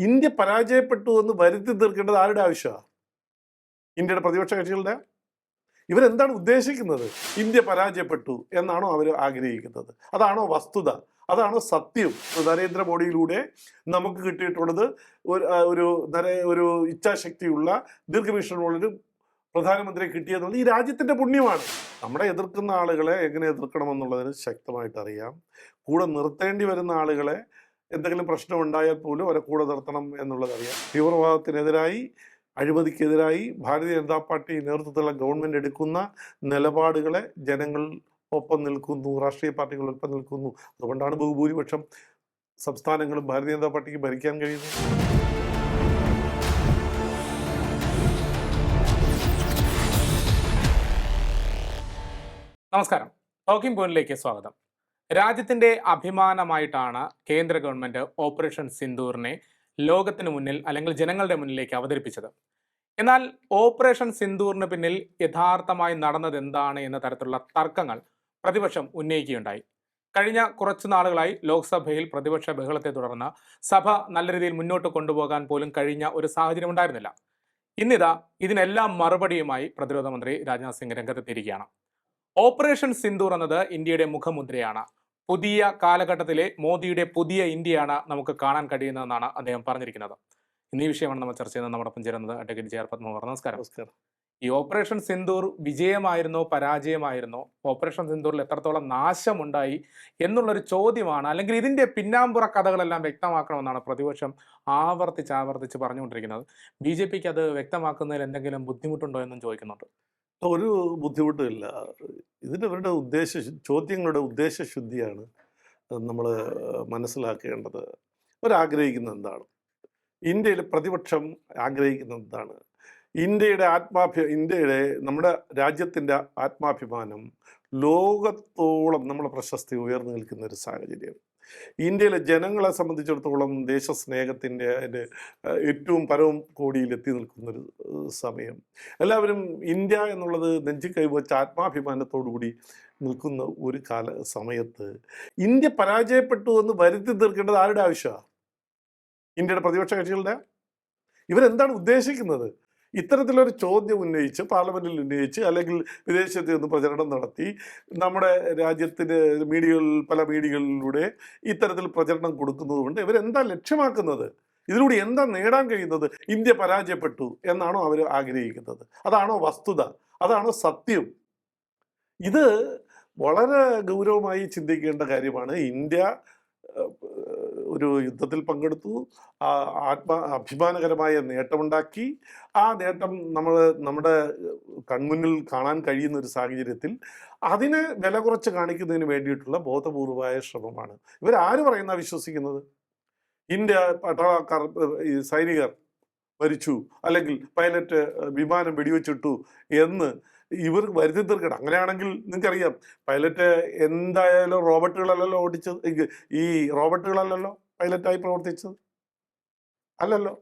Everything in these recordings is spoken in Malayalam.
ഇന്ത്യ പരാജയപ്പെട്ടു എന്ന് വരുത്തി തീർക്കേണ്ടത് ആരുടെ ആവശ്യമാണ്? ഇന്ത്യയുടെ പ്രതിപക്ഷ കക്ഷികളുടെ? ഇവരെന്താണ് ഉദ്ദേശിക്കുന്നത്? ഇന്ത്യ പരാജയപ്പെട്ടു എന്നാണോ അവർ ആഗ്രഹിക്കുന്നത്? അതാണോ വസ്തുത? അതാണോ സത്യം? നരേന്ദ്രമോദിയിലൂടെ നമുക്ക് കിട്ടിയിട്ടുള്ളത് ഒരു ഒരു ഇച്ഛാശക്തിയുള്ള ദീർഘവീക്ഷണമുള്ളൊരു പ്രധാനമന്ത്രി കിട്ടിയെന്നുള്ളത് ഈ രാജ്യത്തിന്റെ പുണ്യമാണ്. നമ്മുടെ എതിർക്കുന്ന ആളുകളെ എങ്ങനെ എതിർക്കണമെന്നുള്ളതിന് ശക്തമായിട്ട് അറിയാം കൂടെ നിർത്തേണ്ടി വരുന്ന ആളുകളെ എന്തെങ്കിലും പ്രശ്നം ഉണ്ടായാൽ പോലും അവരെ കൂടെ നിർത്തണം എന്നുള്ളത് അറിയാം. തീവ്രവാദത്തിനെതിരായി അഴിമതിക്കെതിരായി ഭാരതീയ ജനതാ പാർട്ടി നേതൃത്വത്തിലുള്ള ഗവൺമെന്റ് എടുക്കുന്ന നിലപാടുകളെ ജനങ്ങൾ ഒപ്പം നിൽക്കുന്നു രാഷ്ട്രീയ പാർട്ടികൾ ഒപ്പം നിൽക്കുന്നു. അതുകൊണ്ടാണ് ബഹുഭൂരിപക്ഷം സംസ്ഥാനങ്ങളും ഭാരതീയ ജനതാ പാർട്ടിക്ക് ഭരിക്കാൻ കഴിയുന്നത്. നമസ്കാരം. ടോക്കിംഗ് പോയിന്റിലേക്ക് സ്വാഗതം. രാജ്യത്തിന്റെ അഭിമാനമായിട്ടാണ് കേന്ദ്ര ഗവൺമെന്റ് ഓപ്പറേഷൻ സിന്ദൂറിനെ ലോകത്തിന് മുന്നിൽ അല്ലെങ്കിൽ ജനങ്ങളുടെ മുന്നിലേക്ക് അവതരിപ്പിച്ചത്. എന്നാൽ ഓപ്പറേഷൻ സിന്ദൂറിന് പിന്നിൽ യഥാർത്ഥമായി നടന്നത് എന്താണ് എന്ന തരത്തിലുള്ള തർക്കങ്ങൾ പ്രതിപക്ഷം ഉന്നയിക്കുകയുണ്ടായി. കഴിഞ്ഞ കുറച്ചു നാളുകളായി ലോക്സഭയിൽ പ്രതിപക്ഷ ബഹളത്തെ തുടർന്ന് സഭ നല്ല രീതിയിൽ മുന്നോട്ട് കൊണ്ടുപോകാൻ പോലും കഴിഞ്ഞ ഒരു സാഹചര്യം ഉണ്ടായിരുന്നില്ല. ഇന്നിതാ ഇതിനെല്ലാം മറുപടിയുമായി പ്രതിരോധ മന്ത്രി രാജ്നാഥ് സിംഗ് രംഗത്തെത്തിയിരിക്കുകയാണ്. ഓപ്പറേഷൻ സിന്ദൂർ എന്നത് ഇന്ത്യയുടെ മുഖമുദ്രയാണ്. പുതിയ കാലഘട്ടത്തിലെ മോദിയുടെ പുതിയ ഇന്ത്യയാണ് നമുക്ക് കാണാൻ കഴിയുന്നതെന്നാണ് അദ്ദേഹം പറഞ്ഞിരിക്കുന്നത്. ഇന്നീ വിഷയമാണ് നമ്മൾ ചർച്ച ചെയ്യുന്നത്. നമ്മുടെ ഒപ്പം ചേരുന്നത് അഡ്വക്കേറ്റ് ജെ ആർ പത്മകുമാർ. നമസ്കാരം. നമസ്കാരം. ഈ ഓപ്പറേഷൻ സിന്ദൂർ വിജയമായിരുന്നോ പരാജയമായിരുന്നോ? ഓപ്പറേഷൻ സിന്ദൂറിൽ എത്രത്തോളം നാശമുണ്ടായി എന്നുള്ളൊരു ചോദ്യമാണ്. അല്ലെങ്കിൽ ഇതിന്റെ പിന്നാമ്പുറ കഥകളെല്ലാം വ്യക്തമാക്കണമെന്നാണ് പ്രതിപക്ഷം ആവർത്തിച്ച് ആവർത്തിച്ച് പറഞ്ഞുകൊണ്ടിരിക്കുന്നത്. ബി ജെ പിക്ക് അത് വ്യക്തമാക്കുന്നതിൽ എന്തെങ്കിലും ബുദ്ധിമുട്ടുണ്ടോ എന്നും ചോദിക്കുന്നുണ്ട്. ഒരു ബുദ്ധിമുട്ടുമില്ല. ഇതിന്റെ ഇവരുടെ ഉദ്ദേശ ചോദ്യങ്ങളുടെ ഉദ്ദേശശുദ്ധിയാണ് നമ്മൾ മനസ്സിലാക്കേണ്ടത്. അവരാഗ്രഹിക്കുന്നത് എന്താണ്? ഇന്ത്യയിൽ പ്രതിപക്ഷം ആഗ്രഹിക്കുന്നത് എന്താണ്? ഇന്ത്യയുടെ ആത്മാഭി ഇന്ത്യയുടെ നമ്മുടെ രാജ്യത്തിന്റെ ആത്മാഭിമാനം ലോകത്തോളം നമ്മുടെ പ്രശസ്തി ഉയർന്നു നിൽക്കുന്ന ഒരു സാഹചര്യം ഇന്ത്യയിലെ ജനങ്ങളെ സംബന്ധിച്ചിടത്തോളം ദേശസ്നേഹത്തിന്റെ അതിന്റെ ഏറ്റവും പരവും കോടിയിൽ എത്തി നിൽക്കുന്നൊരു സമയം. എല്ലാവരും ഇന്ത്യ എന്നുള്ളത് നെഞ്ചി കൈവച്ച ആത്മാഭിമാനത്തോടുകൂടി നിൽക്കുന്ന ഒരു കാല സമയത്ത് ഇന്ത്യ പരാജയപ്പെട്ടു എന്ന് വരുത്തി തീർക്കേണ്ടത് ആരുടെ ആവശ്യമാണ്? ഇന്ത്യയുടെ പ്രതിപക്ഷ കക്ഷികളുടെ? ഇവരെന്താണ് ഉദ്ദേശിക്കുന്നത്? ഇത്തരത്തിലൊരു ചോദ്യം ഉന്നയിച്ച് പാർലമെന്റിൽ ഉന്നയിച്ച് അല്ലെങ്കിൽ വിദേശത്ത് നിന്ന് പ്രചരണം നടത്തി നമ്മുടെ രാജ്യത്തിന്റെ മീഡിയകളിൽ പല മീഡിയകളിലൂടെ ഇത്തരത്തിൽ പ്രചരണം കൊടുക്കുന്നത് കൊണ്ട് ഇവരെന്താ ലക്ഷ്യമാക്കുന്നത്? ഇതിലൂടെ എന്താ നേടാൻ കഴിയുന്നത്? ഇന്ത്യ പരാജയപ്പെട്ടു എന്നാണോ അവർ ആഗ്രഹിക്കുന്നത്? അതാണോ വസ്തുത? അതാണോ സത്യം? ഇത് വളരെ ഗൗരവമായി ചിന്തിക്കേണ്ട കാര്യമാണ് ഇന്ത്യ ഒരു യുദ്ധത്തിൽ പങ്കെടുത്തു. ആത്മ അഭിമാനകരമായ നേട്ടമുണ്ടാക്കി. ആ നേട്ടം നമ്മൾ നമ്മുടെ കൺമുന്നിൽ കാണാൻ കഴിയുന്ന ഒരു സാഹചര്യത്തിൽ അതിനെ വില കുറച്ച് കാണിക്കുന്നതിന് വേണ്ടിയിട്ടുള്ള ബോധപൂർവമായ ശ്രമമാണ്. ഇവരാര് പറയുന്ന വിശ്വസിക്കുന്നത്? ഇന്ത്യ പട്ടാളക്കാർ സൈനികർ മരിച്ചു അല്ലെങ്കിൽ പൈലറ്റ് വിമാനം വെടിവെച്ചിട്ടു എന്ന് ഇവർ വരുത്തി തീർക്കണം അങ്ങനെയാണെങ്കിൽ നിങ്ങൾക്കറിയാം പൈലറ്റ് എന്തായാലും റോബോട്ടുകളല്ലല്ലോ ഓടിച്ചത് ഈ റോബോട്ടുകളല്ലല്ലോ പൈലറ്റായി പ്രവർത്തിച്ചത്? അല്ലല്ലോ.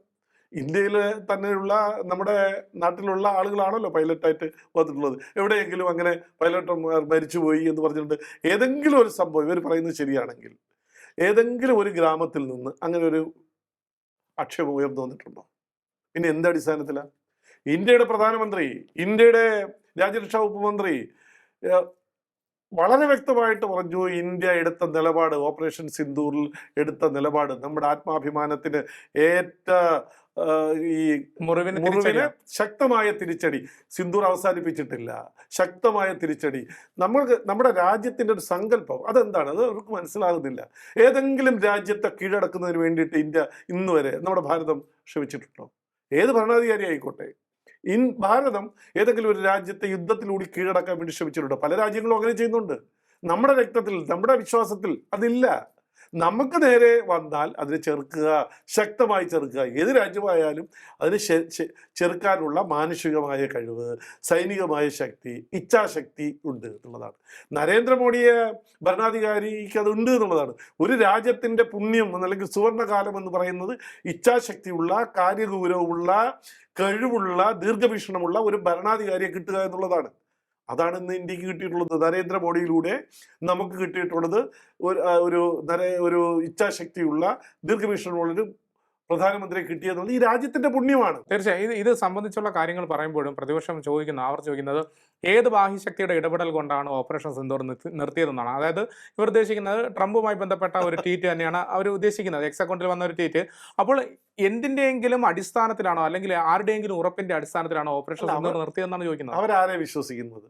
ഇന്ത്യയിൽ തന്നെയുള്ള നമ്മുടെ നാട്ടിലുള്ള ആളുകളാണല്ലോ പൈലറ്റായിട്ട് വന്നിട്ടുള്ളത്. എവിടെയെങ്കിലും അങ്ങനെ പൈലറ്റ് മരിച്ചുപോയി എന്ന് പറഞ്ഞിട്ടുണ്ട് ഏതെങ്കിലും ഒരു സംഭവം ഇവർ പറയുന്നത് ശരിയാണെങ്കിൽ ഏതെങ്കിലും ഒരു ഗ്രാമത്തിൽ നിന്ന് അങ്ങനെ ഒരു ആക്ഷേപം ഉയർന്നു വന്നിട്ടുണ്ടോ? പിന്നെ എന്ത് അടിസ്ഥാനത്തിലാണ് ഇന്ത്യയുടെ പ്രധാനമന്ത്രി ഇന്ത്യയുടെ രാജ്യരക്ഷാ വകുപ്പ് മന്ത്രി വളരെ വ്യക്തമായിട്ട് പറഞ്ഞു ഇന്ത്യ എടുത്ത നിലപാട് ഓപ്പറേഷൻ സിന്ദൂറിൽ എടുത്ത നിലപാട് നമ്മുടെ ആത്മാഭിമാനത്തിന് ഏറ്റ ഈ മുറിവിന്. ശക്തമായ തിരിച്ചടി. സിന്ദൂർ അവസാനിപ്പിച്ചിട്ടില്ല. ശക്തമായ തിരിച്ചടി. നമ്മൾക്ക് നമ്മുടെ രാജ്യത്തിന്റെ ഒരു സങ്കല്പം അതെന്താണ്? അത് അവർക്ക് മനസ്സിലാകുന്നില്ല. ഏതെങ്കിലും രാജ്യത്തെ കീഴടക്കുന്നതിന് വേണ്ടിയിട്ട് ഇന്ത്യ ഇന്നുവരെ നമ്മുടെ ഭാരതം ശ്രമിച്ചിട്ടുണ്ടോ ഏത് ഭരണാധികാരി ആയിക്കോട്ടെ? ഇൻ ഭാരതം ഏതെങ്കിലും ഒരു രാജ്യത്തെ യുദ്ധത്തിലൂടെ കീഴടക്കാൻ വേണ്ടി ശ്രമിച്ചിട്ടുണ്ടോ. പല രാജ്യങ്ങളും അങ്ങനെ ചെയ്യുന്നുണ്ട്. നമ്മുടെ രക്തത്തിൽ നമ്മുടെ വിശ്വാസത്തിൽ അതില്ല. നമുക്ക് നേരെ വന്നാൽ അതിനെ ചെറുക്കുക ശക്തമായി ചെറുക്കുക. ഏത് രാജ്യമായാലും അതിനെ ചെറുക്കാനുള്ള മാനുഷികമായ കഴിവ് സൈനികമായ ശക്തി ഇച്ഛാശക്തി ഉണ്ട് എന്നുള്ളതാണ്. നരേന്ദ്രമോദിയെ ഭരണാധികാരിക്ക് അതുണ്ട് എന്നുള്ളതാണ്. ഒരു രാജ്യത്തിന്റെ പുണ്യം അല്ലെങ്കിൽ സുവർണകാലം എന്ന് പറയുന്നത് ഇച്ഛാശക്തിയുള്ള കാര്യഗൗരവമുള്ള കഴിവുള്ള ദീർഘവീക്ഷണമുള്ള ഒരു ഭരണാധികാരിയെ കിട്ടുക എന്നുള്ളതാണ്. അതാണ് ഇന്ന് ഇന്ത്യയ്ക്ക് കിട്ടിയിട്ടുള്ളത്. നരേന്ദ്രമോദിയിലൂടെ നമുക്ക് കിട്ടിയിട്ടുള്ളത് ഒരു ഒരു നരേ ഒരു ഇച്ഛാശക്തിയുള്ള ദീർഘവീക്ഷണമുള്ളൊരു പ്രധാനമന്ത്രിയെ കിട്ടിയെന്നുള്ളത് ഈ രാജ്യത്തിന്റെ പുണ്യമാണ്. തീർച്ചയായും. ഇത് ഇത് സംബന്ധിച്ചുള്ള കാര്യങ്ങൾ പറയുമ്പോഴും പ്രതിപക്ഷം ചോദിക്കുന്ന അവർ ചോദിക്കുന്നത് ഏത് ബാഹ്യശക്തിയുടെ ഇടപെടൽ കൊണ്ടാണ് ഓപ്പറേഷൻ സിന്ദൂർ നിർത്തിയതെന്നാണ്. അതായത് ഇവർ ഉദ്ദേശിക്കുന്നത് ട്രംപുമായി ബന്ധപ്പെട്ട ഒരു ട്വീറ്റ് തന്നെയാണ് അവർ ഉദ്ദേശിക്കുന്നത്. എക്സ് അക്കൗണ്ടിൽ വന്ന ഒരു ട്വീറ്റ്. അപ്പോൾ എന്തിന്റെയെങ്കിലും അടിസ്ഥാനത്തിലാണോ അല്ലെങ്കിൽ ആരുടെയെങ്കിലും ഉറപ്പിന്റെ അടിസ്ഥാനത്തിലാണോ ഓപ്പറേഷൻ സിന്ദൂർ നിർത്തിയതെന്നാണ് ചോദിക്കുന്നത്? അവരാരെ വിശ്വസിക്കുന്നത്.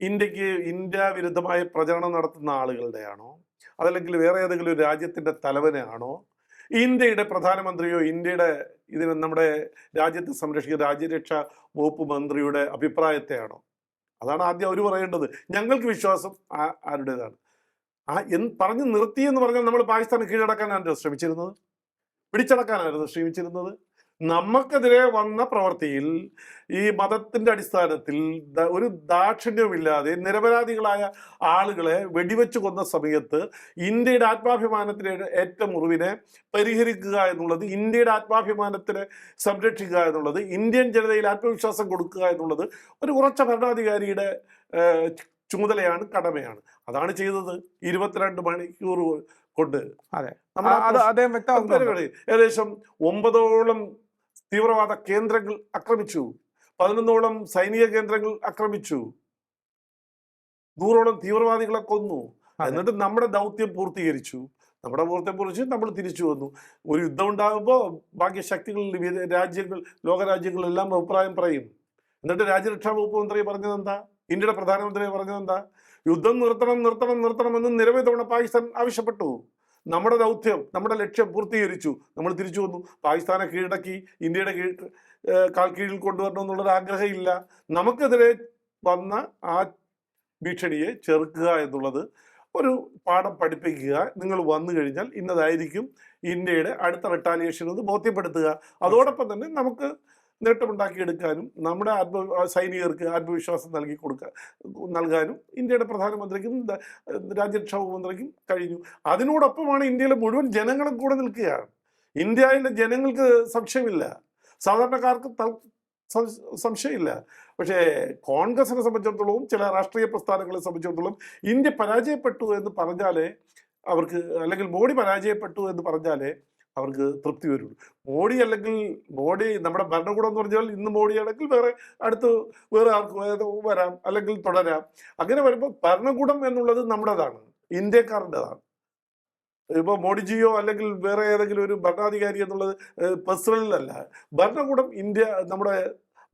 ഇന്ത്യയ്ക്ക് ഇന്ത്യ വിരുദ്ധമായ പ്രചരണം നടത്തുന്ന ആളുകളുടെയാണോ? അതല്ലെങ്കിൽ വേറെ ഏതെങ്കിലും ഒരു രാജ്യത്തിന്റെ തലവനാണോ? ഇന്ത്യയുടെ പ്രധാനമന്ത്രിയോ ഇന്ത്യയുടെ ഇതിന് നമ്മുടെ രാജ്യത്തെ സംരക്ഷിക്കുന്ന രാജ്യരക്ഷാ വകുപ്പ് മന്ത്രിയുടെ അഭിപ്രായത്തെയാണോ? അതാണ് ആദ്യം അവർ പറയേണ്ടത്. ഞങ്ങൾക്ക് വിശ്വാസം ആരുടേതാണ്? ആ എന്ന് പറഞ്ഞ് നിർത്തി എന്ന് പറഞ്ഞാൽ നമ്മൾ പാകിസ്ഥാനെ കീഴടക്കാനാണല്ലോ ശ്രമിച്ചിരുന്നത്? പിടിച്ചടക്കാനായിരുന്നു ശ്രമിച്ചിരുന്നത്? നമുക്കെതിരെ വന്ന പ്രവൃത്തിയിൽ ഈ മതത്തിന്റെ അടിസ്ഥാനത്തിൽ ഒരു ദാക്ഷിണ്യവുമില്ലാതെ നിരപരാധികളായ ആളുകളെ വെടിവെച്ച് കൊന്ന സമയത്ത് ഇന്ത്യയുടെ ആത്മാഭിമാനത്തിന് ഏറ്റ മുറിവിനെ പരിഹരിക്കുക എന്നുള്ളത് ഇന്ത്യയുടെ ആത്മാഭിമാനത്തിനെ സംരക്ഷിക്കുക എന്നുള്ളത് ഇന്ത്യൻ ജനതയിൽ ആത്മവിശ്വാസം കൊടുക്കുക എന്നുള്ളത് ഒരു ഉറച്ച ഭരണാധികാരിയുടെ ചുമതലയാണ് കടമയാണ്. അതാണ് ചെയ്തത് ഇരുപത്തിരണ്ട് മണിക്കൂർ കൊണ്ട്. അതെ. ഏകദേശം ഒമ്പതോളം തീവ്രവാദ കേന്ദ്രങ്ങൾ ആക്രമിച്ചു. പതിനൊന്നോളം സൈനിക കേന്ദ്രങ്ങൾ ആക്രമിച്ചു. നൂറോളം തീവ്രവാദികളെ കൊന്നു. എന്നിട്ട് നമ്മുടെ ദൗത്യം പൂർത്തീകരിച്ചു. നമ്മുടെ ദൗത്യം കുറിച്ച് നമ്മൾ തിരിച്ചു വന്നു. ഒരു യുദ്ധം ഉണ്ടാകുമ്പോൾ ബാക്കി ശക്തികൾ വിവിധ രാജ്യങ്ങൾ ലോകരാജ്യങ്ങളെല്ലാം അഭിപ്രായം പറയും. എന്നിട്ട് രാജ്യരക്ഷാ വകുപ്പ് മന്ത്രി പറഞ്ഞത് എന്താ? ഇന്ത്യയുടെ പ്രധാനമന്ത്രി പറഞ്ഞത് എന്താ? യുദ്ധം നിർത്തണം നിർത്തണം നിർത്തണം എന്ന് നിരവധി തവണ പാകിസ്ഥാൻ ആവശ്യപ്പെട്ടു. നമ്മുടെ ദൗത്യം നമ്മുടെ ലക്ഷ്യം പൂർത്തീകരിച്ചു. നമ്മൾ തിരിച്ചു വന്നു. പാകിസ്ഥാനെ കീഴടക്കി ഇന്ത്യയുടെ കീഴ് കാൽ കീഴിൽ കൊണ്ടുവരണം എന്നുള്ളൊരു ആഗ്രഹമില്ല. നമുക്കെതിരെ വന്ന ആ ഭീഷണിയെ ചെറുക്കുക എന്നുള്ളത് ഒരു പാഠം പഠിപ്പിക്കുക. നിങ്ങൾ വന്നു കഴിഞ്ഞാൽ ഇന്നതായിരിക്കും ഇന്ത്യയുടെ അടുത്ത റിട്ടാലിയേഷൻ എന്ന് ബോധ്യപ്പെടുത്തുക. അതോടൊപ്പം തന്നെ നമുക്ക് നേട്ടമുണ്ടാക്കിയെടുക്കാനും നമ്മുടെ ആത്മ സൈനികർക്ക് ആത്മവിശ്വാസം നൽകി കൊടുക്കാൻ നൽകാനും ഇന്ത്യയുടെ പ്രധാനമന്ത്രിക്കും രാജ്യരക്ഷാ മന്ത്രിക്കും കഴിഞ്ഞു. അതിനോടൊപ്പമാണ് ഇന്ത്യയിലെ മുഴുവൻ ജനങ്ങളും കൂടെ നിൽക്കുകയാണ്. ഇന്ത്യയിലെ ജനങ്ങൾക്ക് സംശയമില്ല. സാധാരണക്കാർക്ക് സംശയമില്ല. പക്ഷേ കോൺഗ്രസിനെ സംബന്ധിച്ചിടത്തോളം ചില രാഷ്ട്രീയ പ്രസ്ഥാനങ്ങളെ സംബന്ധിച്ചിടത്തോളം ഇന്ത്യ പരാജയപ്പെട്ടു എന്ന് പറഞ്ഞാലേ അവർക്ക് അല്ലെങ്കിൽ മോഡി പരാജയപ്പെട്ടു എന്ന് പറഞ്ഞാലേ അവർക്ക് തൃപ്തി വരുള്ളൂ. മോഡി അല്ലെങ്കിൽ മോഡി നമ്മുടെ ഭരണകൂടം എന്ന് പറഞ്ഞാൽ ഇന്ന് മോഡി ആണെങ്കിൽ വേറെ അടുത്ത് വേറെ ആർക്ക് വരാം അല്ലെങ്കിൽ തുടരാം. അങ്ങനെ വരുമ്പോൾ ഭരണകൂടം എന്നുള്ളത് നമ്മുടേതാണ് ഇന്ത്യക്കാരുടേതാണ്. ഇപ്പോൾ മോഡിജിയോ അല്ലെങ്കിൽ വേറെ ഏതെങ്കിലും ഒരു ഭരണാധികാരി എന്നുള്ളത് പേഴ്സണലല്ല. ഭരണകൂടം ഇന്ത്യ നമ്മുടെ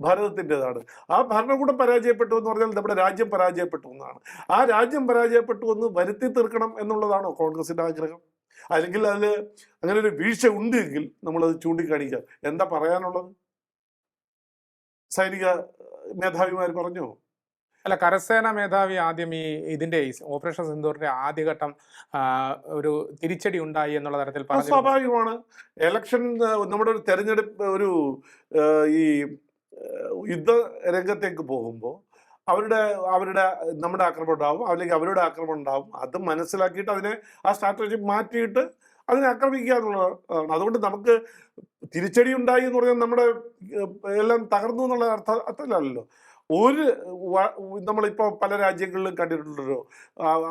ഭാരതത്തിന്റെതാണ്. ആ ഭരണകൂടം പരാജയപ്പെട്ടു എന്ന് പറഞ്ഞാൽ നമ്മുടെ രാജ്യം പരാജയപ്പെട്ടു എന്നാണ്. ആ രാജ്യം പരാജയപ്പെട്ടു എന്ന് വരുത്തി തീർക്കണം എന്നുള്ളതാണോ കോൺഗ്രസിന്റെ ആഗ്രഹം? അല്ലെങ്കിൽ അതിൽ അങ്ങനെ ഒരു വീഴ്ച ഉണ്ട് എങ്കിൽ നമ്മളത് ചൂണ്ടിക്കാണിക്കുക. എന്താ പറയാനുള്ളത്? സൈനിക മേധാവിമാർ പറഞ്ഞോ? അല്ല കരസേന മേധാവി ആദ്യം ഈ ഇതിന്റെ ഓപ്പറേഷൻ സിന്ദൂറിന്റെ ആദ്യഘട്ടം ഒരു തിരിച്ചടി ഉണ്ടായി എന്നുള്ള തരത്തിൽ സ്വാഭാവികമാണ്. എലക്ഷൻ നമ്മുടെ ഒരു തെരഞ്ഞെടുപ്പ് ഒരു ഈ യുദ്ധ രംഗത്തേക്ക് പോകുമ്പോൾ അവരുടെ അവരുടെ നമ്മുടെ ആക്രമണം ഉണ്ടാവും അല്ലെങ്കിൽ അവരുടെ ആക്രമണം ഉണ്ടാവും. അത് മനസ്സിലാക്കിയിട്ട് അതിനെ ആ സ്ട്രാറ്റജി മാറ്റിയിട്ട് അതിനെ ആക്രമിക്കുക എന്നുള്ളതാണ്. അതുകൊണ്ട് നമുക്ക് തിരിച്ചടി ഉണ്ടായി എന്ന് പറഞ്ഞാൽ നമ്മുടെ എല്ലാം തകർന്നു എന്നുള്ള അർത്ഥ അർത്ഥത്തിലല്ലല്ലോ ഒരു നമ്മളിപ്പോൾ പല രാജ്യങ്ങളിലും കണ്ടിട്ടുണ്ടല്ലോ.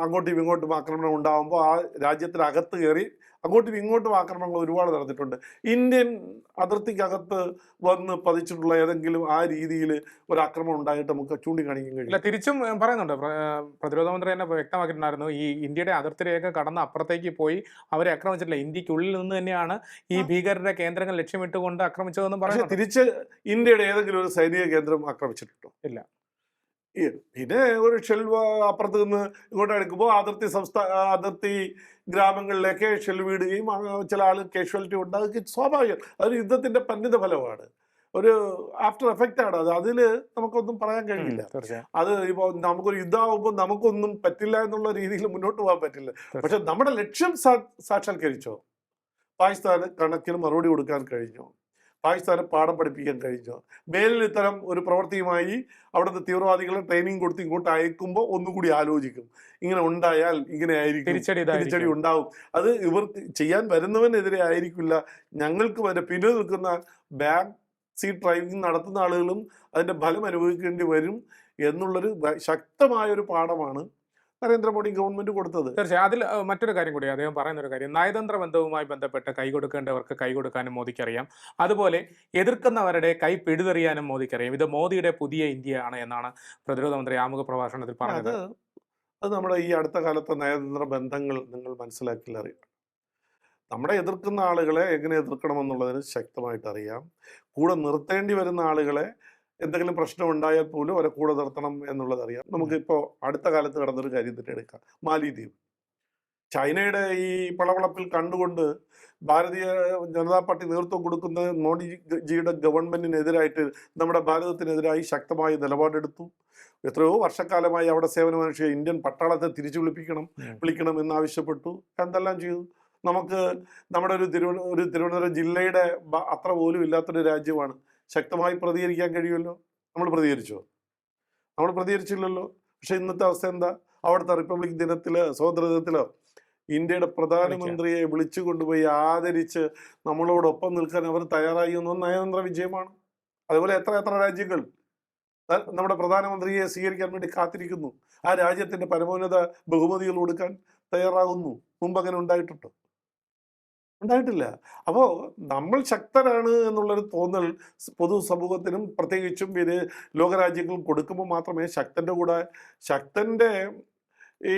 അങ്ങോട്ടും ഇങ്ങോട്ടും ആക്രമണം ഉണ്ടാകുമ്പോൾ ആ രാജ്യത്തിനകത്ത് കയറി അങ്ങോട്ടും ഇങ്ങോട്ടും ആക്രമണങ്ങൾ ഒരുപാട് നടന്നിട്ടുണ്ട്. ഇന്ത്യൻ അതിർത്തിക്കകത്ത് വന്ന് പതിച്ചിട്ടുള്ള ഏതെങ്കിലും ആ രീതിയിൽ ഒരു ആക്രമണം ഉണ്ടായിട്ട് നമുക്ക് ചൂണ്ടിക്കാണിക്കാൻ കഴിയും. തിരിച്ചും പറയുന്നുണ്ട്. പ്രതിരോധ മന്ത്രി തന്നെ വ്യക്തമാക്കിയിട്ടുണ്ടായിരുന്നു. ഈ ഇന്ത്യയുടെ അതിർത്തി രേഖ കടന്ന് അപ്പുറത്തേക്ക് പോയി അവരെ ആക്രമിച്ചിട്ടില്ല. ഇന്ത്യക്കുള്ളിൽ നിന്ന് തന്നെയാണ് ഈ. ഭീകരരുടെ കേന്ദ്രങ്ങൾ ലക്ഷ്യമിട്ടുകൊണ്ട് ആക്രമിച്ചതെന്ന് പറയുന്നത് തിരിച്ച് ഇന്ത്യയുടെ ഏതെങ്കിലും ഒരു സൈനിക കേന്ദ്രം ആക്രമിച്ചിട്ടുണ്ടോ? ഇല്ല. പിന്നെ ഒരു ഷെൽവ് അപ്പുറത്ത് നിന്ന് ഇങ്ങോട്ട് എടുക്കുമ്പോൾ അതിർത്തി സംസ്ഥാന അതിർത്തി ഗ്രാമങ്ങളിലേക്ക് ഷെൽവ് വീടുകയും ചില ആൾ കാഷ്വാലിറ്റി ഉണ്ടാകുക സ്വാഭാവികം. അതൊരു യുദ്ധത്തിന്റെ പരിണിത ഫലമാണ്. ഒരു ആഫ്റ്റർ എഫക്റ്റ് ആണ് അത്. അതിൽ നമുക്കൊന്നും പറയാൻ കഴിയില്ല. അത് ഇപ്പോൾ നമുക്കൊരു യുദ്ധമാകുമ്പോൾ നമുക്കൊന്നും പറ്റില്ല എന്നുള്ള രീതിയിൽ മുന്നോട്ട് പോകാൻ പറ്റില്ല. പക്ഷെ നമ്മുടെ ലക്ഷ്യം സാക്ഷാത്കരിച്ചോ? പാകിസ്ഥാന് കണക്കിന് മറുപടി കൊടുക്കാൻ കഴിഞ്ഞോ? പാകിസ്ഥാനെ പാഠം പഠിപ്പിക്കാൻ കഴിഞ്ഞു. മേലിൽ ഇത്തരം ഒരു പ്രവൃത്തിയുമായി അവിടുത്തെ തീവ്രവാദികളെ ട്രെയിനിങ് കൊടുത്ത് ഇങ്ങോട്ട് അയക്കുമ്പോൾ ഒന്നുകൂടി ആലോചിക്കും. ഇങ്ങനെ ഉണ്ടായാൽ ഇങ്ങനെ ആയിരിക്കും. തിരിച്ചടി തിരിച്ചടി ഉണ്ടാവും. അത് ഇവർ ചെയ്യാൻ വരുന്നവനെതിരെ ആയിരിക്കില്ല. ഞങ്ങൾക്ക് വരെ പിന്നിൽ നിൽക്കുന്ന ബാക്ക് സീറ്റ് ഡ്രൈവിംഗ് നടത്തുന്ന ആളുകളും അതിന്റെ ഫലം അനുഭവിക്കേണ്ടി വരും എന്നുള്ളൊരു ശക്തമായൊരു ശക്തമായ ഒരു പാഠമാണ് നരേന്ദ്രമോദി ഗവൺമെന്റ് കൊടുത്തത്. തീർച്ചയായും. അതിൽ മറ്റൊരു കാര്യം കൂടി അദ്ദേഹം പറയുന്ന ഒരു കാര്യം. നയതന്ത്ര ബന്ധവുമായി ബന്ധപ്പെട്ട് കൈ കൊടുക്കേണ്ടവർക്ക് കൈ കൊടുക്കാനും മോദിക്കറിയാം. അതുപോലെ എതിർക്കുന്നവരുടെ കൈ പിടിതെറിയാനും മോദിക്കറിയാം. ഇത് മോദിയുടെ പുതിയ ഇന്ത്യയാണ് എന്നാണ് പ്രതിരോധ മന്ത്രി ആമുഖ പ്രഭാഷണത്തിൽ പറഞ്ഞത്. അത് നമ്മുടെ ഈ അടുത്ത കാലത്തെ നയതന്ത്ര ബന്ധങ്ങൾ നിങ്ങൾ മനസ്സിലാക്കില്ല അറിയാം. നമ്മളെ എതിർക്കുന്ന ആളുകളെ എങ്ങനെ എതിർക്കണം എന്നുള്ളതിന് ശക്തമായിട്ട് അറിയാം. കൂടെ നിർത്തേണ്ടി വരുന്ന ആളുകളെ എന്തെങ്കിലും പ്രശ്നം ഉണ്ടായാൽ പോലും അവരെ കൂടെ നിർത്തണം എന്നുള്ളത് അറിയാം. നമുക്കിപ്പോൾ അടുത്ത കാലത്ത് നടന്നൊരു കാര്യം തന്നെ എടുക്കാം. മാലിദ്വീപ്. ചൈനയുടെ ഈ പളവളപ്പിൽ കണ്ടുകൊണ്ട് ഭാരതീയ ജനതാ പാർട്ടി നേതൃത്വം കൊടുക്കുന്ന മോഡിജിയുടെ ഗവൺമെന്റിനെതിരായിട്ട് നമ്മുടെ ഭാരതത്തിനെതിരായി ശക്തമായ നിലപാടെടുത്തു. എത്രയോ വർഷക്കാലമായി അവിടെ സേവനമനുഷ്യ ഇന്ത്യൻ പട്ടാളത്തെ തിരിച്ചു വിളിപ്പിക്കണം. വിളിക്കണം എന്നാവശ്യപ്പെട്ടു. എന്തെല്ലാം ചെയ്തു? നമുക്ക് നമ്മുടെ ഒരു തിരുവന ഒരു തിരുവനന്തപുരം ജില്ലയുടെ അത്ര പോലും ഇല്ലാത്തൊരു രാജ്യമാണ്. ശക്തമായി പ്രതികരിക്കാൻ കഴിയുമല്ലോ? നമ്മൾ പ്രതികരിച്ചോ? നമ്മൾ പ്രതികരിച്ചില്ലല്ലോ? പക്ഷെ ഇന്നത്തെ അവസ്ഥ എന്താ? അവിടുത്തെ റിപ്പബ്ലിക് ദിനത്തിൽ സ്വാതന്ത്ര്യ ദിനത്തിലോ ഇന്ത്യയുടെ പ്രധാനമന്ത്രിയെ വിളിച്ചു കൊണ്ടുപോയി ആദരിച്ച് നമ്മളോടൊപ്പം നിൽക്കാൻ അവർ തയ്യാറായി എന്നത് നയതന്ത്ര വിജയമാണ്. അതുപോലെ എത്ര എത്ര രാജ്യങ്ങൾ നമ്മുടെ പ്രധാനമന്ത്രിയെ സ്വീകരിക്കാൻ വേണ്ടി കാത്തിരിക്കുന്നു. ആ രാജ്യത്തിന്റെ പരമോന്നത ബഹുമതികൾ കൊടുക്കാൻ തയ്യാറാകുന്നു. മുമ്പ് അങ്ങനെ ഉണ്ടായിട്ടുണ്ടോ? ഉണ്ടായിട്ടില്ല. അപ്പോൾ നമ്മൾ ശക്തരാണ് എന്നുള്ളൊരു തോന്നൽ പൊതു സമൂഹത്തിനും പ്രത്യേകിച്ചും ഇത് ലോകരാജ്യങ്ങളും കൊടുക്കുമ്പോൾ മാത്രമേ ശക്തന്റെ കൂടെ ശക്തന്റെ ഈ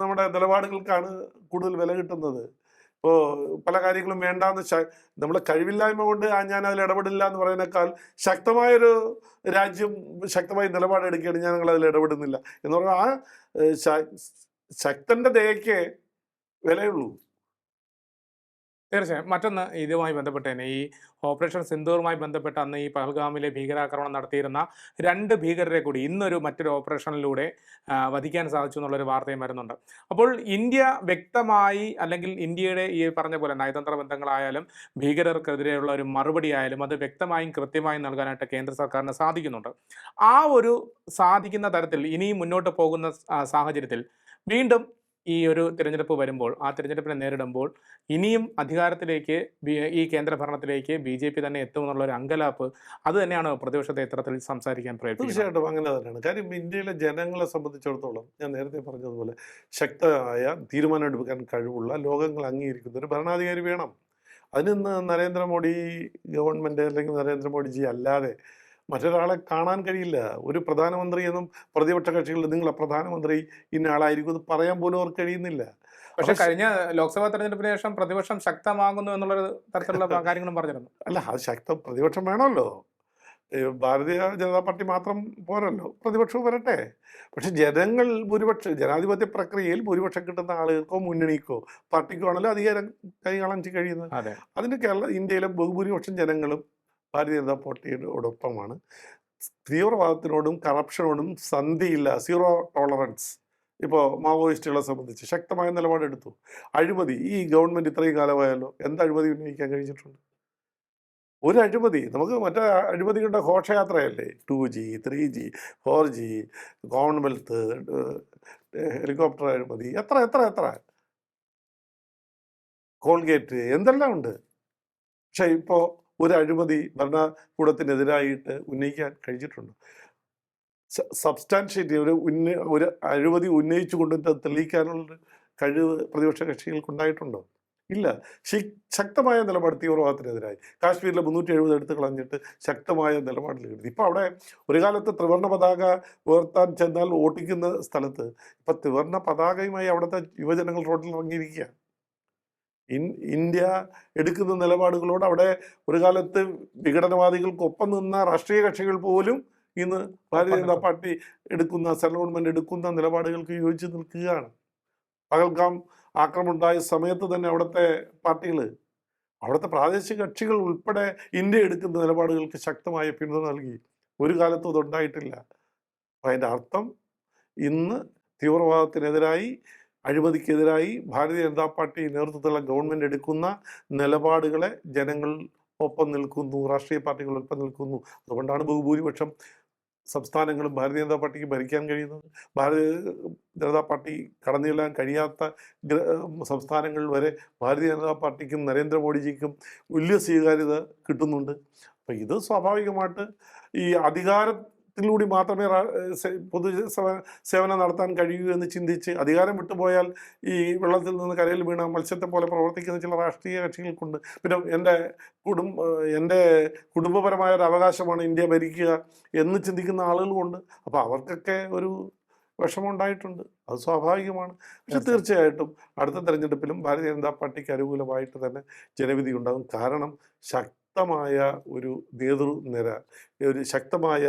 നമ്മുടെ നിലപാടുകൾക്കാണ് കൂടുതൽ വില കിട്ടുന്നത്. ഇപ്പോൾ പല കാര്യങ്ങളും വേണ്ടാന്ന് ശ നമ്മുടെ കഴിവില്ലായ്മ കൊണ്ട് ഞാൻ അതിൽ ഇടപെടില്ല എന്ന് പറയുന്നേക്കാൾ ശക്തമായൊരു രാജ്യം ശക്തമായ നിലപാടെടുക്കുകയാണ് ഞാൻ ഞങ്ങൾ അതിൽ ഇടപെടുന്നില്ല. എന്ന് പറഞ്ഞാൽ ആ ശക്തന്റെ ദയക്ക് വിലയുള്ളൂ. തീർച്ചയായും. മറ്റൊന്ന് ഇതുമായി ബന്ധപ്പെട്ട് തന്നെ ഈ ഓപ്പറേഷൻ സിന്ധൂറുമായി ബന്ധപ്പെട്ട് അന്ന് ഈ പഹൽഗാമിലെ ഭീകരാക്രമണം നടത്തിയിരുന്ന രണ്ട് ഭീകരരെ കൂടി ഇന്നൊരു മറ്റൊരു ഓപ്പറേഷനിലൂടെ വധിക്കാൻ സാധിച്ചു എന്നുള്ളൊരു വാർത്തയും വരുന്നുണ്ട്. അപ്പോൾ ഇന്ത്യ വ്യക്തമായി അല്ലെങ്കിൽ ഇന്ത്യയുടെ ഈ പറഞ്ഞ പോലെ നയതന്ത്ര ബന്ധങ്ങളായാലും ഭീകരർക്കെതിരെയുള്ള ഒരു മറുപടി ആയാലും അത് വ്യക്തമായും കൃത്യമായും നൽകാനായിട്ട് കേന്ദ്ര സർക്കാരിന് സാധിക്കുന്നുണ്ട്. ആ ഒരു സാധിക്കുന്ന തരത്തിൽ ഇനിയും മുന്നോട്ട് പോകുന്ന സാഹചര്യത്തിൽ വീണ്ടും ഈ ഒരു തിരഞ്ഞെടുപ്പ് വരുമ്പോൾ ആ തിരഞ്ഞെടുപ്പിനെ നേരിടുമ്പോൾ ഇനിയും അധികാരത്തിലേക്ക് ഈ കേന്ദ്ര ഭരണത്തിലേക്ക് ബി ജെ പി തന്നെ എത്തുമെന്നുള്ള ഒരു അങ്കലാപ്പ് അത് തന്നെയാണ് പ്രതിപക്ഷത്തെ ഇത്തരത്തിൽ സംസാരിക്കാൻ പ്രേരിപ്പിക്കുന്നത്. തീർച്ചയായിട്ടും അങ്ങനെ തന്നെയാണ്. കാര്യം ഇന്ത്യയിലെ ജനങ്ങളെ സംബന്ധിച്ചിടത്തോളം ഞാൻ നേരത്തെ പറഞ്ഞതുപോലെ ശക്തമായ തീരുമാനമെടുക്കാൻ കഴിവുള്ള ലോകങ്ങൾ അംഗീകരിക്കുന്ന ഒരു ഭരണാധികാരി വേണം. അതിന് നരേന്ദ്രമോദി ഗവൺമെന്റ് അല്ലെങ്കിൽ നരേന്ദ്രമോദിജി അല്ലാതെ മറ്റൊരാളെ കാണാൻ കഴിയില്ല. ഒരു പ്രധാനമന്ത്രി എന്നും പ്രതിപക്ഷ കക്ഷികളിൽ നിങ്ങളെ പ്രധാനമന്ത്രി ഇന്ന ആളായിരിക്കും എന്ന് പറയാൻ പോലും അവർക്ക് കഴിയുന്നില്ല. പക്ഷെ കഴിഞ്ഞ ലോക്സഭാ തെരഞ്ഞെടുപ്പിന് ശേഷം പ്രതിപക്ഷം ശക്തമാകുന്നു എന്നുള്ളൊരു തരത്തിലുള്ള കാര്യങ്ങളും പറഞ്ഞിരുന്നു. അല്ല അത് ശക്തം പ്രതിപക്ഷം വേണമല്ലോ. ഭാരതീയ ജനതാ പാർട്ടി മാത്രം പോരല്ലോ. പ്രതിപക്ഷവും വരട്ടെ. പക്ഷെ ജനങ്ങൾ ഭൂരിപക്ഷം ജനാധിപത്യ പ്രക്രിയയിൽ ഭൂരിപക്ഷം കിട്ടുന്ന ആളുകൾക്കോ മുന്നണിക്കോ പാർട്ടിക്കോ ആണല്ലോ അധികാരം കൈകാളം കഴിയുന്നത്. അതെ. അതിന് കേരള ഇന്ത്യയിലെ ബഹുഭൂരിപക്ഷം ജനങ്ങളും ഭാരതീയ ജനതാ പാർട്ടിയോടൊപ്പമാണ് തീവ്രവാദത്തിനോടും കറപ്ഷനോടും സന്ധിയില്ല സീറോ ടോളറൻസ്. ഇപ്പോൾ മാവോയിസ്റ്റുകളെ സംബന്ധിച്ച് ശക്തമായ നിലപാടെടുത്തു. അഴിമതി ഈ ഗവൺമെന്റ് ഇത്രയും കാലമായല്ലോ എന്ത് അഴിമതി ഉന്നയിക്കാൻ കഴിഞ്ഞിട്ടുണ്ട്? ഒരു അഴിമതി നമുക്ക് മറ്റേ അഴിമതികളുടെ ഘോഷയാത്രയല്ലേ? Two G three G four G commonwealth helicopter അഴിമതി എത്ര എത്ര എത്ര? കോൾഗേറ്റ് എന്തെല്ലാം ഉണ്ട്? പക്ഷേ ഇപ്പോൾ ഒരു അഴിമതി ഭരണകൂടത്തിനെതിരായിട്ട് ഉന്നയിക്കാൻ കഴിഞ്ഞിട്ടുണ്ട്. സബ്സ്റ്റാൻഷ്യേറ്റ് ഒരു ഉന്ന ഒരു അഴിമതി ഉന്നയിച്ചു കൊണ്ട് തെളിയിക്കാനുള്ള കഴിവ് പ്രതിപക്ഷ കക്ഷികൾക്ക് ഉണ്ടായിട്ടുണ്ടോ ഇല്ല ശക്തമായ നിലപാട് തീവ്രവാദത്തിനെതിരായി. കാശ്മീരിലെ മുന്നൂറ്റി എഴുപത് എടുത്ത് കളഞ്ഞിട്ട് ശക്തമായ നിലപാടിൽ കിട്ടി ഇപ്പം അവിടെ ഒരു കാലത്ത് ത്രിവർണ പതാക ഉയർത്താൻ ചെന്നാൽ ഓട്ടിക്കുന്ന സ്ഥലത്ത് ഇപ്പം ത്രിവർണ പതാകയുമായി അവിടുത്തെ യുവജനങ്ങൾ റോഡിൽ ഇറങ്ങിയിരിക്കുക ഇൻ ഇന്ത്യ എടുക്കുന്ന നിലപാടുകളോട് അവിടെ ഒരു കാലത്ത് വിഘടനവാദികൾക്കൊപ്പം നിന്ന രാഷ്ട്രീയ കക്ഷികൾ പോലും ഇന്ന് ഭാരതീയ ജനതാ പാർട്ടി എടുക്കുന്ന സെൻട്രൽ ഗവൺമെന്റ് എടുക്കുന്ന നിലപാടുകൾക്ക് യോജിച്ച് നിൽക്കുകയാണ്. പകൽഗാം ആക്രമണം ഉണ്ടായ സമയത്ത് തന്നെ അവിടുത്തെ പാർട്ടികൾ അവിടുത്തെ പ്രാദേശിക കക്ഷികൾ ഉൾപ്പെടെ ഇന്ത്യ എടുക്കുന്ന നിലപാടുകൾക്ക് ശക്തമായ പിന്തുണ നൽകി. ഒരു കാലത്തും അതുണ്ടായിട്ടില്ല. അപ്പം അതിന്റെ അർത്ഥം ഇന്ന് തീവ്രവാദത്തിനെതിരായി അഴിമതിക്കെതിരായി ഭാരതീയ ജനതാ പാർട്ടി നേതൃത്വത്തിലുള്ള ഗവൺമെന്റ് എടുക്കുന്ന നിലപാടുകളെ ജനങ്ങൾ ഒപ്പം നിൽക്കുന്നു രാഷ്ട്രീയ പാർട്ടികൾ ഒപ്പം നിൽക്കുന്നു. അതുകൊണ്ടാണ് ബഹുഭൂരിപക്ഷം സംസ്ഥാനങ്ങളും ഭാരതീയ ജനതാ പാർട്ടിക്ക് ഭരിക്കാൻ കഴിയുന്നത്. ഭാരതീയ ജനതാ പാർട്ടി കടന്നു ചെല്ലാൻ കഴിയാത്ത സംസ്ഥാനങ്ങൾ വരെ ഭാരതീയ ജനതാ പാർട്ടിക്കും നരേന്ദ്രമോദിജിക്കും വലിയ സ്വീകാര്യത കിട്ടുന്നുണ്ട്. അപ്പം ഇത് സ്വാഭാവികമായിട്ട് ഈ അധികാരം ത്തിലൂടെ മാത്രമേ പൊതു സേവനം നടത്താൻ കഴിയൂ എന്ന് ചിന്തിച്ച് അധികാരം വിട്ടുപോയാൽ ഈ വെള്ളത്തിൽ നിന്ന് കരയിൽ വീണ മത്സ്യത്തെ പോലെ പ്രവർത്തിക്കുന്ന ചില രാഷ്ട്രീയ കക്ഷികൾക്കുണ്ട്. പിന്നെ എന്റെ കുടുംബ എന്റെ കുടുംബപരമായ ഒരു അവകാശമാണ് ഇന്ത്യ ഭരിക്കുക എന്ന് ചിന്തിക്കുന്ന ആളുകളുമുണ്ട്. അപ്പോൾ അവർക്കൊക്കെ ഒരു വിഷമം ഉണ്ടായിട്ടുണ്ട് അത് സ്വാഭാവികമാണ്. പക്ഷെ തീർച്ചയായിട്ടും അടുത്ത തെരഞ്ഞെടുപ്പിലും ഭാരതീയ ജനതാ പാർട്ടിക്ക് അനുകൂലമായിട്ട് തന്നെ ജനവിധി ഉണ്ടാകും. കാരണം ശക്തമായ ഒരു നേതൃനിര ഒരു ശക്തമായ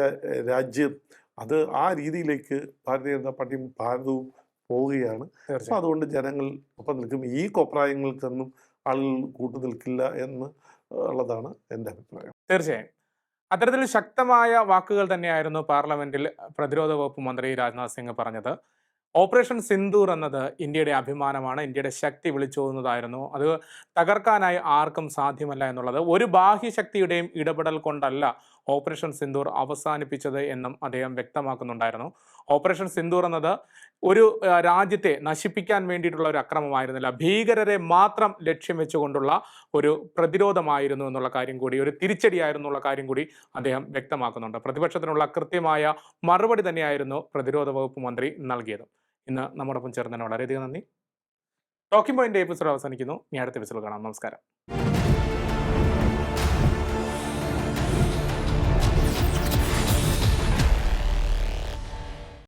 രാജ്യം അത് ആ രീതിയിലേക്ക് ഭാരതീയ ജനതാ പാർട്ടിയും ഭാരതവും പോവുകയാണ്. അപ്പം അതുകൊണ്ട് ജനങ്ങൾ ഒപ്പം നിൽക്കും. ഈ കോപ്രായങ്ങൾക്കൊന്നും ആളുകൾ കൂട്ടു നിൽക്കില്ല എന്ന് ഉള്ളതാണ് എന്റെ അഭിപ്രായം. തീർച്ചയായും. അത്തരത്തിൽ ശക്തമായ വാക്കുകൾ തന്നെയായിരുന്നു പാർലമെന്റിൽ പ്രതിരോധ വകുപ്പ് മന്ത്രി രാജ്നാഥ് സിംഗ് പറഞ്ഞത്. ഓപ്പറേഷൻ സിന്ദൂർ എന്നത് ഇന്ത്യയുടെ അഭിമാനമാണ്. ഇന്ത്യയുടെ ശക്തി വിളിച്ചോതുന്നതായിരുന്നു അത് തകർക്കാനായി ആർക്കും സാധ്യമല്ല എന്നുള്ളത്. ഒരു ബാഹ്യശക്തിയുടെയും ഇടപെടൽ കൊണ്ടല്ല ഓപ്പറേഷൻ സിന്ദൂർ അവസാനിപ്പിച്ചത് എന്നും അദ്ദേഹം വ്യക്തമാക്കുന്നുണ്ടായിരുന്നു. ഓപ്പറേഷൻ സിന്ദൂർ എന്നത് ഒരു രാജ്യത്തെ നശിപ്പിക്കാൻ വേണ്ടിയിട്ടുള്ള ഒരു അക്രമമായിരുന്നില്ല. ഭീകരരെ മാത്രം ലക്ഷ്യം വെച്ചുകൊണ്ടുള്ള ഒരു പ്രതിരോധമായിരുന്നു എന്നുള്ള കാര്യം കൂടി ഒരു തിരിച്ചടിയായിരുന്നു എന്നുള്ള കാര്യം കൂടി അദ്ദേഹം വ്യക്തമാക്കുന്നുണ്ട്. പ്രതിപക്ഷത്തിനുള്ള കൃത്യമായ മറുപടി തന്നെയായിരുന്നു പ്രതിരോധ വകുപ്പ് മന്ത്രി നൽകിയത്. ഇന്ന് നമ്മോടൊപ്പം ചേർന്നതിന് വളരെയധികം നന്ദി. ടോക്കിംഗ് പോയിന്റ് എപ്പിസോഡ് അവസാനിക്കുന്നു. ഇനി അടുത്ത എപ്പിസോഡ് കാണാം. നമസ്കാരം.